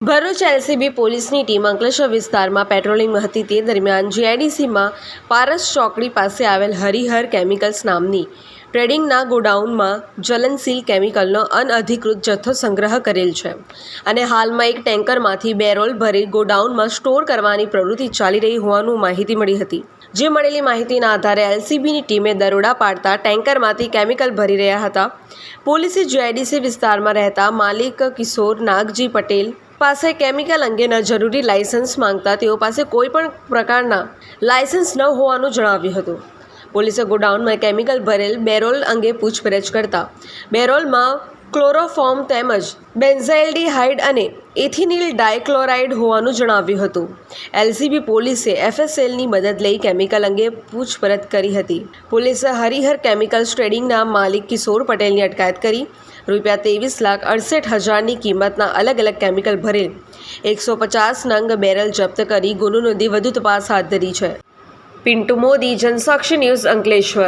Bharuch LCB પોલીસની team Ankleshwar વિસ્તારમાં પેટ્રોલિંગમાં હતી તે દરમિયાન જીઆઈડીસીમાં પારસ ચોકડી પાસે આવેલ હરિહર કેમિકલ્સ નામની ટ્રેડિંગના ગોડાઉનમાં જ્વલનશીલ કેમિકલનો અનઅધિકૃત જથ્થો સંગ્રહ કરેલ છે અને હાલમાં એક ટેન્કરમાંથી બેરોલ ભરી ગોડાઉનમાં સ્ટોર કરવાની પ્રવૃત્તિ ચાલી રહી હોવાનું માહિતી મળી હતી. જે મળેલી માહિતીના આધારે એલસીબીની ટીમે દરોડા પાડતા ટેન્કરમાંથી કેમિકલ ભરી રહ્યા હતા. પોલીસે જીઆઈડીસી વિસ્તારમાં રહેતા માલિક કિશોર નાગજી પટેલ પાસે કેમિકલ અંગેના જરૂરી લાયસન્સ માંગતા તેઓ પાસે કોઈ પણ પ્રકારના લાયસન્સ ન હોવાનું જણાવ્યું હતું. પોલીસે ગોડાઉનમાં કેમિકલ ભરેલ બેરોલ અંગે પૂછપરછ કરતા બેરોલમાં ક્લોરોફોર્મ તેમજ બેન્ઝાઇલડીહાઇડ અને એથિનિલ ડાયક્લોરાઇડ હોવાનું જણાવ્યું હતું. એલસીબી પોલીસે એફએસએલની મદદ લઈ કેમિકલ અંગે પૂછપરછ કરી હતી. પોલીસે હરિહર કેમિકલ્સ ટ્રેડિંગના માલિક કિશોર પટેલની અટકાયત કરી. રૂપિયા ત્રેવીસ લાખ અડસઠ હજારની કિંમતના અલગ અલગ કેમિકલ ભરેલ એકસો પચાસ નંગ બેરલ જપ્ત કરી ગુનો નોંધી વધુ તપાસ હાથ ધરી છે. પિન્ટુ મોદી, જનસાક્ષી ન્યૂઝ અંકલેશ્વર.